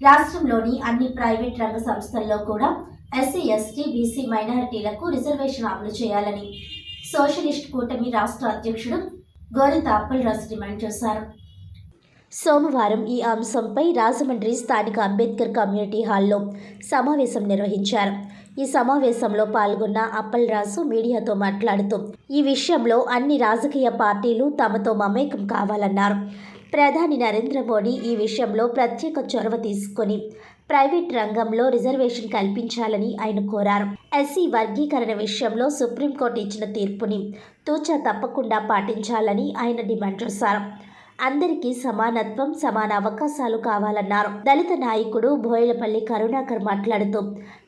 రాష్ట్రంలోని అన్ని ప్రైవేట్ రంగ సంస్థల్లో కూడా ఎస్సీ ఎస్టీ బీసీ మైనారిటీలకు రిజర్వేషన్ అమలు చేయాలని సోషలిస్ట్ కూటమి రాష్ట్ర అధ్యక్షుడు ఘోరత అప్పల్ రాజు డిమాండ్ చేశారు. సోమవారం ఈ అంశంపై రాజమండ్రి స్థానిక అంబేద్కర్ కమ్యూనిటీ హాల్లో సమావేశం నిర్వహించారు. ఈ సమావేశంలో పాల్గొన్న అప్పలరాజు మీడియాతో మాట్లాడుతూ ఈ విషయంలో అన్ని రాజకీయ పార్టీలు తమతో మమేకం కావాలన్నారు. ప్రధాని నరేంద్ర మోడీ ఈ విషయంలో ప్రత్యేక చొరవ తీసుకొని ప్రైవేట్ రంగంలో రిజర్వేషన్ కల్పించాలని ఆయన కోరారు. ఎస్సీ వర్గీకరణ విషయంలో సుప్రీంకోర్టు ఇచ్చిన తీర్పుని తూచా తప్పకుండా పాటించాలని ఆయన డిమాండ్ చేశారు. అందరికీ సమానత్వం సమాన అవకాశాలు కావాలన్నారు. దళిత నాయకుడు బోయలపల్లి కరుణాకర్ మాట్లాడుతూ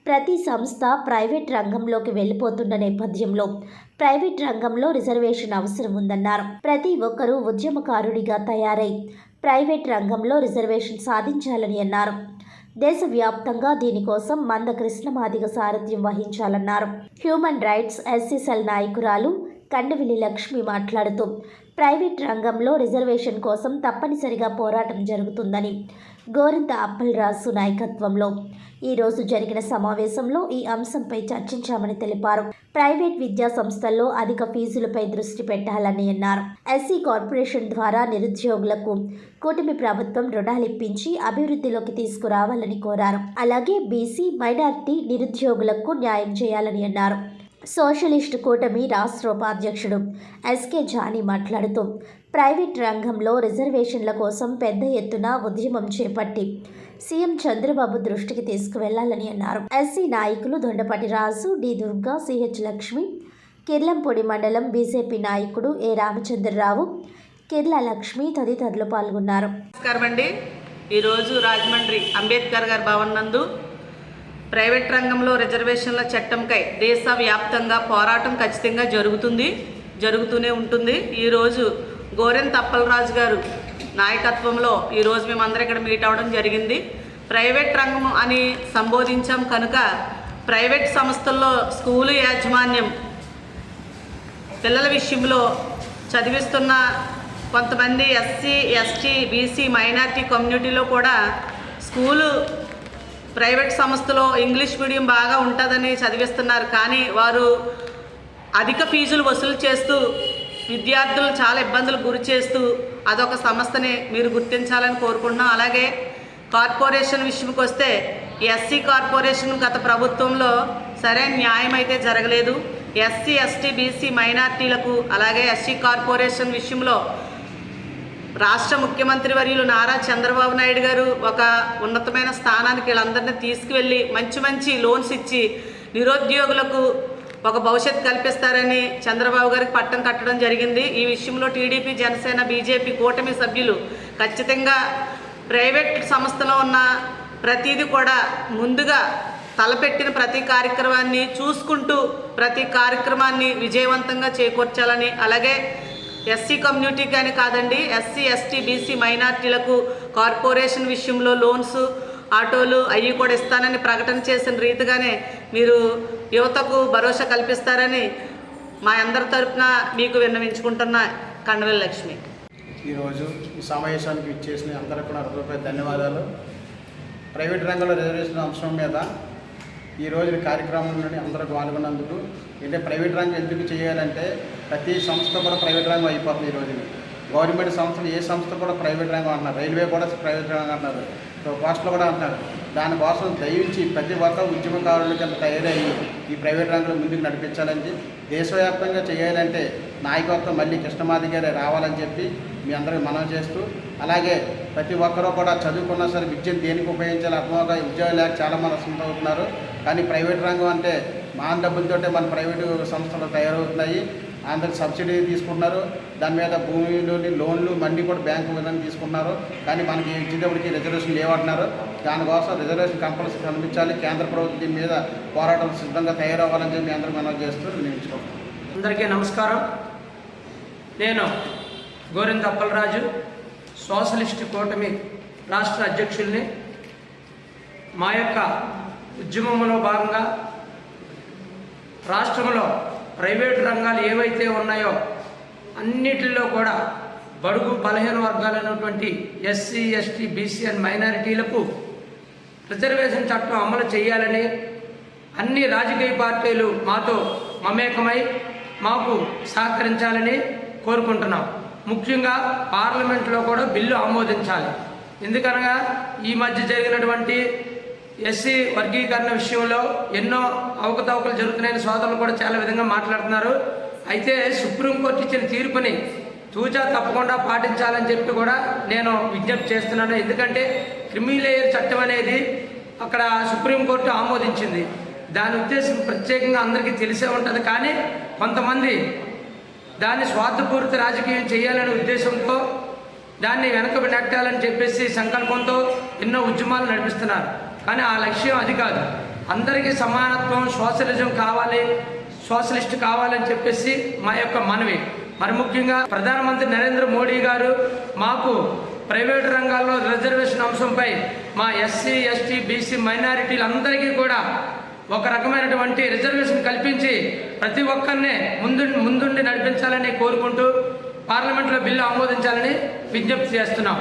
ప్రతి సంస్థ ప్రైవేట్ రంగంలోకి వెళ్ళిపోతున్న నేపథ్యంలో ప్రైవేట్ రంగంలో రిజర్వేషన్ అవసరం ఉందన్నారు. ప్రతి ఒక్కరూ ఉద్యమకారుడిగా తయారై ప్రైవేట్ రంగంలో రిజర్వేషన్ సాధించాలని అన్నారు. దేశవ్యాప్తంగా దీనికోసం మంద కృష్ణమాదిగ సారథ్యం వహించాలన్నారు. హ్యూమన్ రైట్స్ ఎస్సీసెల్ నాయకురాలు కండవిలి లక్ష్మి మాట్లాడుతూ ప్రైవేట్ రంగంలో రిజర్వేషన్ కోసం తప్పనిసరిగా పోరాటం జరుగుతుందని గోరింత అప్పలరాజు నాయకత్వంలో ఈరోజు జరిగిన సమావేశంలో ఈ అంశంపై చర్చించామని తెలిపారు. ప్రైవేట్ విద్యా సంస్థల్లో అధిక ఫీజులపై దృష్టి పెట్టాలని అన్నారు. ఎస్సీ కార్పొరేషన్ ద్వారా నిరుద్యోగులకు కూటమి ప్రభుత్వం రుణాలిప్పించి అభివృద్ధిలోకి తీసుకురావాలని కోరారు. అలాగే బీసీ మైనార్టీ నిరుద్యోగులకు న్యాయం చేయాలని అన్నారు. సోషలిస్ట్ కూటమి రాష్ట్ర ఉపాధ్యక్షుడు ఎస్కే జానీ మాట్లాడుతూ ప్రైవేట్ రంగంలో రిజర్వేషన్ల కోసం పెద్ద ఎత్తున ఉద్యమం చేపట్టి సీఎం చంద్రబాబు దృష్టికి తీసుకువెళ్ళాలని అన్నారు. ఎస్సీ నాయకులు దొండపాటి రాజు డి దుర్గా సిహెచ్ లక్ష్మి కిర్లంపొడి మండలం బీజేపీ నాయకుడు ఏ రామచంద్రరావు కిర్ల లక్ష్మి తదితరులు పాల్గొన్నారు. నమస్కారం అండి ఈరోజు రాజమండ్రి అంబేద్కర్ గారి భవన్ నందు ప్రైవేట్ రంగంలో రిజర్వేషన్ల చట్టంకై దేశవ్యాప్తంగా పోరాటం ఖచ్చితంగా జరుగుతుంది జరుగుతూనే ఉంటుంది. ఈరోజు గోరెన్ తప్పలరాజు గారు నాయకత్వంలో ఈరోజు మేమందరం ఇక్కడ మీట్ అవ్వడం జరిగింది. ప్రైవేట్ రంగం అని సంబోధించాం కనుక ప్రైవేట్ సంస్థల్లో స్కూలు యాజమాన్యం పిల్లల విషయంలో చదివిస్తున్న కొంతమంది ఎస్సీ ఎస్టీ బీసీ మైనార్టీ కమ్యూనిటీలో కూడా స్కూలు ప్రైవేట్ సంస్థలో ఇంగ్లీష్ మీడియం బాగా ఉంటుందని చదివిస్తున్నారు. కానీ వారు అధిక ఫీజులు వసూలు చేస్తూ విద్యార్థులు చాలా ఇబ్బందులు గురి చేస్తూ అదొక సంస్థని మీరు గుర్తించాలని కోరుకుంటున్నాం. అలాగే కార్పొరేషన్ విషయంకి వస్తే ఎస్సీ కార్పొరేషన్ గత ప్రభుత్వంలో సరైన న్యాయం అయితే జరగలేదు. ఎస్సీ ఎస్టీ బీసీ మైనార్టీలకు అలాగే ఎస్సీ కార్పొరేషన్ విషయంలో రాష్ట్ర ముఖ్యమంత్రి వర్యులు నారా చంద్రబాబు నాయుడు గారు ఒక ఉన్నతమైన స్థానానికి వీళ్ళందరినీ తీసుకువెళ్ళి మంచి మంచి లోన్స్ ఇచ్చి నిరుద్యోగులకు ఒక భవిష్యత్తు కల్పిస్తారని చంద్రబాబు గారికి పట్టం కట్టడం జరిగింది. ఈ విషయంలో టీడీపీ జనసేన బీజేపీ కూటమి సభ్యులు ఖచ్చితంగా ప్రైవేట్ సంస్థలో ఉన్న ప్రతిదీ కూడా ముందుగా తలపెట్టిన ప్రతి కార్యక్రమాన్ని చూసుకుంటూ ప్రతి కార్యక్రమాన్ని విజయవంతంగా చేకూర్చాలని అలాగే ఎస్సీ కమ్యూనిటీ కానీ కాదండి ఎస్సీ ఎస్టీ బీసీ మైనార్టీలకు కార్పొరేషన్ విషయంలో లోన్స్ ఆటోలు అవి కూడా ఇస్తానని ప్రకటన చేసిన రీతిగానే మీరు యువతకు భరోసా కల్పిస్తారని మా అందరి తరపున మీకు విన్నవించుకుంటున్న కండవెల్ లక్ష్మి. ఈరోజు ఈ సమావేశానికి ఇచ్చేసిన అందరికీ ధన్యవాదాలు. ప్రైవేట్ రంగంలో రిజర్వేషన్ అంశం మీద ఈ రోజు కార్యక్రమంలోని అందరూ పాల్గొన్నందుకు అంటే ప్రైవేట్ రంగం ఎందుకు చేయాలంటే ప్రతి సంస్థ కూడా ప్రైవేట్ రంగం అయిపోతుంది ఈ రోజుని. గవర్నమెంట్ సంస్థలు ఏ సంస్థ కూడా ప్రైవేట్ రంగం అంటున్నారు. రైల్వే కూడా ప్రైవేట్ రంగం అంటున్నారు. సో పోస్టులు కూడా అంటున్నారు. దానికోసం దయించి ప్రతి ఒక్క ఉద్యమకారుల కింద తయారయ్యి ఈ ప్రైవేట్ రంగంలో ముందుకు నడిపించాలని దేశవ్యాప్తంగా చేయాలంటే నాయకత్వం మళ్ళీ కృష్ణమాది గారే రావాలని చెప్పి మీ అందరికీ మనం చేస్తూ అలాగే ప్రతి ఒక్కరూ కూడా చదువుకున్నా సరే విద్యను దేనికి ఉపయోగించాలి అర్థమవుగా ఉద్యోగం లేక చాలా మంది అవుతున్నారు. కానీ ప్రైవేట్ రంగం అంటే మా డబ్బులతోటే మన ప్రైవేటు సంస్థలు తయారవుతున్నాయి. అందరు సబ్సిడీ తీసుకుంటున్నారు. దాని మీద భూమిలోని లోన్లు మళ్ళీ కూడా బ్యాంకు విధానం తీసుకుంటున్నారు. కానీ మనకి ఇచ్చేటప్పటికి రిజర్వేషన్ లేవంటున్నారు. దానికోసం రిజర్వేషన్ కంపల్సరీ కనిపించాలి కేంద్ర ప్రభుత్వం దీని మీద పోరాటం సిద్ధంగా తయారవ్వాలని చెప్పి అందరూ మనం చేస్తూ నిర్ణయించుకోవాలి అందరికీ నమస్కారం. నేను గోరింద అప్పలరాజు సోషలిస్ట్ కూటమి రాష్ట్ర అధ్యక్షుల్ని. మా యొక్క ఉద్యమంలో భాగంగా రాష్ట్రంలో ప్రైవేట్ రంగాలు ఏవైతే ఉన్నాయో అన్నిటిలో కూడా బడుగు బలహీన వర్గాలైనటువంటి ఎస్సీ ఎస్టీ బీసీ అండ్ మైనారిటీలకు రిజర్వేషన్ చట్టం అమలు చేయాలని అన్ని రాజకీయ పార్టీలు మాతో మమేకమై మాకు సహకరించాలని కోరుకుంటున్నాం. ముఖ్యంగా పార్లమెంట్లో కూడా బిల్లు ఆమోదించాలి. ఎందుకనగా ఈ మధ్య జరిగినటువంటి ఎస్సీ వర్గీకరణ విషయంలో ఎన్నో అవకతవకలు జరుగుతున్నాయని సోదరులు కూడా చాలా విధంగా మాట్లాడుతున్నారు. అయితే సుప్రీంకోర్టు ఇచ్చిన తీర్పుని తూచా తప్పకుండా పాటించాలని చెప్పి కూడా నేను విజ్ఞప్తి చేస్తున్నాను. ఎందుకంటే క్రిమిలేయర్ చట్టం అనేది అక్కడ సుప్రీంకోర్టు ఆమోదించింది. దాని ఉద్దేశం ప్రత్యేకంగా అందరికీ తెలిసే ఉంటుంది. కానీ కొంతమంది దాన్ని స్వార్థపూరిత రాజకీయం చేయాలనే ఉద్దేశంతో దాన్ని వెనక నెట్టాలని చెప్పేసి సంకల్పంతో ఎన్నో ఉద్యమాలు నడిపిస్తున్నారు. కానీ ఆ లక్ష్యం అది కాదు. అందరికీ సమానత్వం సోషలిజం కావాలి సోషలిస్ట్ కావాలని చెప్పేసి మా యొక్క మనవి. మరి ముఖ్యంగా ప్రధానమంత్రి నరేంద్ర మోడీ గారు మాకు ప్రైవేటు రంగాల్లో రిజర్వేషన్ అంశంపై మా ఎస్సీ ఎస్టీ బీసీ మైనారిటీలందరికీ కూడా ఒక రకమైనటువంటి రిజర్వేషన్ కల్పించి ప్రతి ఒక్కరిని ముందు ముందుండి నడిపించాలని కోరుకుంటూ పార్లమెంట్లో బిల్లు ఆమోదించాలని విజ్ఞప్తి చేస్తున్నాం.